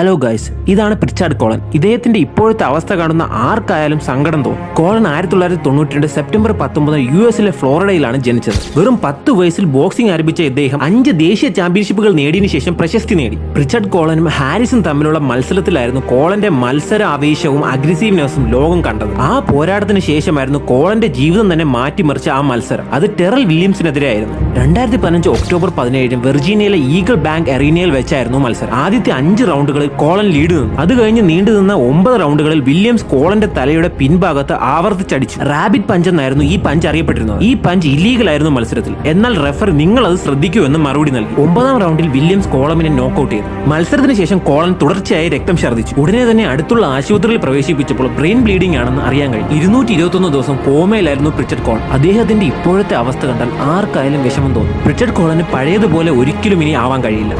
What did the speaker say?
Hello guys ഇതാണ് Prichard Colon. ഇദ്ദേഹത്തിന്റെ ഇപ്പോഴത്തെ അവസ്ഥ കാണുന്ന ആർക്കായാലും സങ്കടം തോന്നും. കോളൻ ആയിരത്തി തൊള്ളായിരത്തി തൊണ്ണൂറ്റി രണ്ട് സെപ്റ്റംബർ പത്തൊമ്പത് യു എസിലെ ഫ്ലോറിഡയിലാണ് ജനിച്ചത്. വെറും പത്ത് വയസ്സിൽ ബോക്സിംഗ് ആരംഭിച്ച ഇദ്ദേഹം അഞ്ച് ദേശീയ ചാമ്പ്യൻഷിപ്പുകൾ നേടിയതിനു ശേഷം പ്രശസ്തി നേടി. പ്രിച്ചാർഡ് കോളനും ഹാരിസും തമ്മിലുള്ള മത്സരത്തിലായിരുന്നു കോളന്റെ മത്സര ആവേശവും അഗ്രസീവ്നെസ്സും ലോകം കണ്ടത്. ആ പോരാട്ടത്തിന് ശേഷമായിരുന്നു കോളന്റെ ജീവിതം തന്നെ മാറ്റിമറിച്ച ആ മത്സരം. അത് ടെറൽ വില്യംസിനെതിരെയായിരുന്നു. രണ്ടായിരത്തി പതിനഞ്ച് ഒക്ടോബർ പതിനേഴിന് വെർജീനിയയിലെ ഈഗിൾ ബാങ്ക് എറീനയിൽ വെച്ചായിരുന്നു മത്സരം. ആദ്യത്തെ അഞ്ച് റൗണ്ടുകളിൽ കോളൻ ലീഡ് നിന്നു. അത് കഴിഞ്ഞ് നീണ്ടു നിന്ന ഒമ്പത് റൗണ്ടുകളിൽ വില്യംസ് കോളന്റെ തലയുടെ പിൻഭാഗത്ത് ആവർത്തിച്ചടിച്ചു. റാബിറ്റ് പഞ്ച് എന്നായിരുന്നു ഈ പഞ്ച് അറിയപ്പെട്ടിരുന്നത്. ഈ പഞ്ച് ഇല്ലീഗൽ ആയിരുന്നു മത്സരത്തിൽ. എന്നാൽ റെഫർ നിങ്ങൾ അത് ശ്രദ്ധിക്കൂ എന്ന് മറുപടി നൽകി. ഒമ്പതാം റൗണ്ടിൽ വില്യംസ് കോളമിനെ നോക്കൌട്ട് ചെയ്തു. മത്സരത്തിന് ശേഷം കോളൻ തുടർച്ചയായി രക്തം ഛർദ്ദിച്ചു. ഉടനെ തന്നെ അടുത്തുള്ള ആശുപത്രിയിൽ പ്രവേശിപ്പിച്ചപ്പോൾ ബ്രെയിൻ ബ്ലീഡിംഗ് ആണെന്ന് അറിയാൻ കഴിഞ്ഞു ഇരുന്നൂറ്റി ഇരുപത്തൊന്ന് ദിവസം കോമയിലായിരുന്നു പ്രിച്ചഡ് കോൾ അദ്ദേഹത്തിന്റെ ഇപ്പോഴത്തെ അവസ്ഥ കണ്ടാൽ ആർക്കായാലും വിഷമം തോന്നും. പ്രിച്ചഡ് കോളന് പഴയതുപോലെ ഒരിക്കലും ഇനി ആവാൻ കഴിയില്ല.